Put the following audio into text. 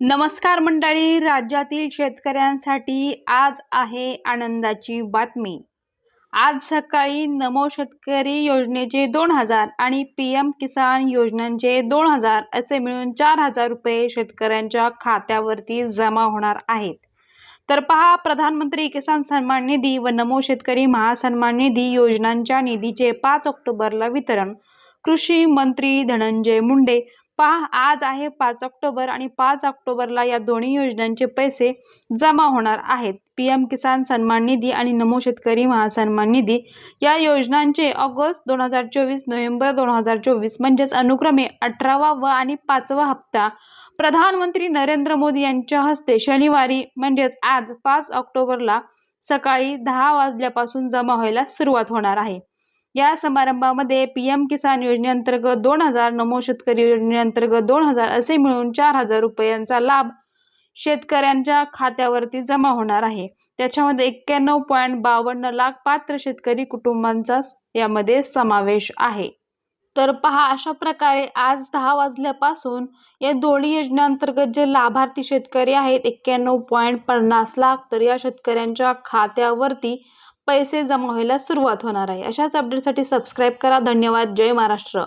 नमस्कार मंडळी राज्यातील शेतकऱ्यांसाठी आज आहे आनंदाची बातमी. आज सकाळी नमो शेतकरी योजनेचे दोन हजार आणि पी एम किसान योजनांचे दोन हजार असे मिळून चार हजार रुपये शेतकऱ्यांच्या खात्यावरती जमा होणार आहेत. तर पहा प्रधानमंत्री किसान सन्मान निधी व नमो शेतकरी महासन्मान निधी योजनांच्या निधीचे पाच ऑक्टोबरला वितरण. कृषी मंत्री धनंजय मुंडे पहा आज आहे पाच ऑक्टोबर आणि पाच ऑक्टोबरला या दोन्ही योजनांचे पैसे जमा होणार आहेत. पी एम किसान सन्मान निधी आणि नमो शेतकरी महासन्मान निधी या योजनांचे ऑगस्ट दोन हजार चोवीस नोव्हेंबर दोन हजार चोवीस म्हणजेच अनुक्रमे अठरावा व आणि पाचवा हप्ता प्रधानमंत्री नरेंद्र मोदी यांच्या हस्ते शनिवारी म्हणजेच आज पाच ऑक्टोबरला सकाळी दहा वाजल्यापासून जमा व्हायला सुरुवात होणार आहे. या समारंभामध्ये पी एम किसान योजनेअंतर्गत दोन हजार नमो शेतकरी योजनेअंतर्गत दोन हजार असे मिळून चार हजार रुपयांचा लाभ शेतकऱ्यांच्या खात्यावरती जमा होणार आहे. त्याच्यामध्ये एक्क्याण्णव पॉईंट बावन्न लाख पात्र शेतकरी कुटुंबांचा यामध्ये समावेश आहे. तर पहा अशा प्रकारे आज दहा वाजल्यापासून या दोन्ही योजनेअंतर्गत जे लाभार्थी शेतकरी आहेत एक्क्याण्णव पॉईंट पन्नास लाख तर या शेतकऱ्यांच्या खात्यावरती पैसे जमा व्हायला सुरुवात होणार आहे. अशाच अपडेटसाठी सबस्क्राईब करा. धन्यवाद. जय महाराष्ट्र.